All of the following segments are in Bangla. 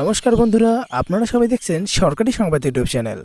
নমস্কার বন্ধুরা, আপনারা সবাই দেখছেন সরকারি সংবাদ ইউটিউব চ্যানেল।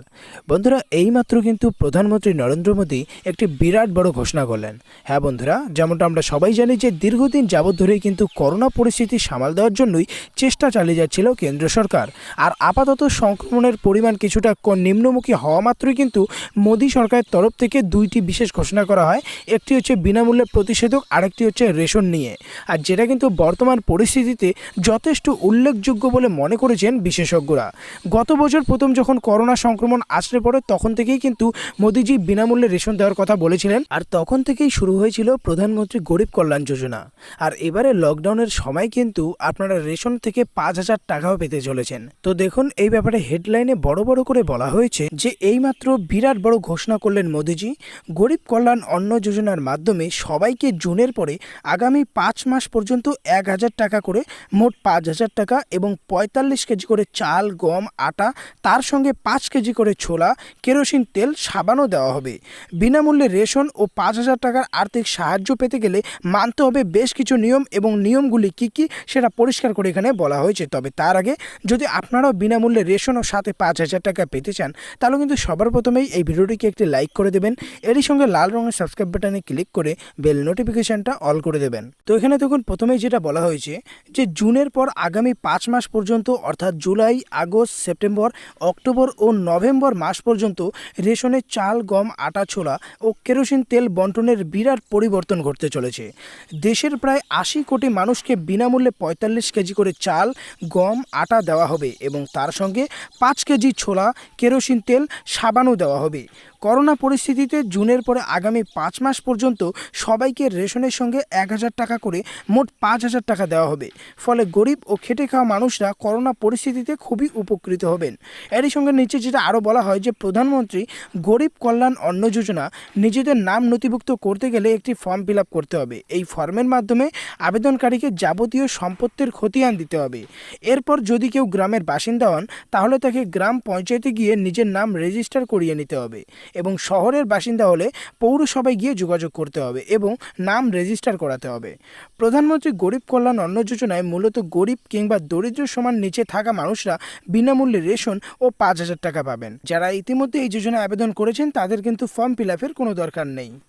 বন্ধুরা, এইমাত্র কিন্তু প্রধানমন্ত্রী নরেন্দ্র মোদী একটি বিরাট বড় ঘোষণা করলেন। হ্যাঁ বন্ধুরা, যেমনটা আমরা সবাই জানি যে দীর্ঘদিন যাবৎ ধরেই কিন্তু করোনা পরিস্থিতি সামাল দেওয়ার জন্যই চেষ্টা চালিয়ে যাচ্ছিল কেন্দ্র সরকার। আর আপাতত সংক্রমণের পরিমাণ কিছুটা নিম্নমুখী হওয়া মাত্রই কিন্তু মোদী সরকারের তরফ থেকে দুইটি বিশেষ ঘোষণা করা হয়। একটি হচ্ছে বিনামূল্যে প্রতিষেধক, আরেকটি হচ্ছে রেশন নিয়ে। আর যেটা কিন্তু বর্তমান পরিস্থিতিতে যথেষ্ট উল্লেখযোগ্য বলে মনে করেছেন বিশেষজ্ঞরা। গত বছর প্রথম যখন করোনা সংক্রমণ আসলে পড়ে, তখন থেকেই কিন্তু মোদিজি বিনামূল্যে রেশন দেওয়ার কথা বলেছিলেন। আর তখন থেকেই শুরু হয়েছিল প্রধানমন্ত্রী গরিব কল্যাণ যোজনা। আর এবারে লকডাউনের সময় কিন্তু আপনারা রেশন থেকে পাঁচ হাজার টাকাও পেতে চলেছেন। তো দেখুন, এই ব্যাপারে হেডলাইনে বড় বড় করে বলা হয়েছে যে, এইমাত্র বিরাট বড় ঘোষণা করলেন মোদিজি, গরিব কল্যাণ অন্ন যোজনার মাধ্যমে সবাইকে জুনের পরে আগামী পাঁচ মাস পর্যন্ত এক হাজার টাকা করে মোট পাঁচ হাজার টাকা এবং পঁয়তাল্লিশ কেজি করে চাল, গম, আটা, তার সঙ্গে পাঁচ কেজি করে ছোলা, কেরোসিন, তেল, সাবানও দেওয়া হবে। বিনামূল্যে রেশন ও পাঁচ হাজার টাকার আর্থিক সাহায্য পেতে গেলে মানতে হবে বেশ কিছু নিয়ম এবং নিয়মগুলি কি কি সেটা পরিষ্কার করে এখানে বলা হয়েছে। তবে তার আগে যদি আপনারাও বিনামূল্যে রেশন ও সাথে পাঁচ হাজার টাকা পেতে চান, তাহলে কিন্তু সবার প্রথমেই এই ভিডিওটিকে একটি লাইক করে দেবেন। এরই সঙ্গে লাল রঙের সাবস্ক্রাইব বাটনে ক্লিক করে বেল নোটিফিকেশানটা অল করে দেবেন। তো এখানে দেখুন, প্রথমেই যেটা বলা হয়েছে যে, জুনের পর আগামী পাঁচ মাস পর্যন্ত অর্থাৎ জুলাই, আগস্ট, সেপ্টেম্বর, অক্টোবর ও নভেম্বর মাস পর্যন্ত রেশনে চাল, গম, আটা, ছোলা ও কেরোসিন তেল বন্টনের বিরাট পরিবর্তন ঘটতে চলেছে। দেশের প্রায় আশি কোটি মানুষকে বিনামূল্যে পঁয়তাল্লিশ কেজি করে চাল, গম, আটা দেওয়া হবে এবং তার সঙ্গে পাঁচ কেজি ছোলা, কেরোসিন তেল, সাবানও দেওয়া হবে। করোনা পরিস্থিতিতে জুনের পরে আগামী পাঁচ মাস পর্যন্ত সবাইকে রেশনের সঙ্গে এক হাজার টাকা করে মোট পাঁচ হাজার টাকা দেওয়া হবে। ফলে গরিব ও খেটে খাওয়া মানুষরা করোনা পরিস্থিতিতে খুবই উপকৃত হবেন। এরই সঙ্গে নিচে যেটা আরও বলা হয় যে, প্রধানমন্ত্রী গরিব কল্যাণ অন্ন যোজনা নিজেদের নাম নথিভুক্ত করতে গেলে একটি ফর্ম ফিল করতে হবে। এই ফর্মের মাধ্যমে আবেদনকারীকে যাবতীয় সম্পত্তির খতিয়ান দিতে হবে। এরপর যদি কেউ গ্রামের বাসিন্দা হন, তাহলে তাকে গ্রাম পঞ্চায়েতে গিয়ে নিজের নাম রেজিস্টার করিয়ে নিতে হবে। এবং শহরের বাসিন্দা হলে পৌরসভায় গিয়ে যোগাযোগ করতে হবে এবং নাম রেজিস্টার করাতে হবে। প্রধানমন্ত্রী গরিব কল্যাণ অন্ন যোজনায় মূলত গরিব কিংবা দরিদ্র সমান নিচে থাকা মানুষরা বিনামূল্যে রেশন ও পাঁচ হাজার টাকা পাবেন। যারা ইতিমধ্যে এই যোজনায় আবেদন করেছেন তাদের কিন্তু ফর্ম ফিল কোনো দরকার নেই।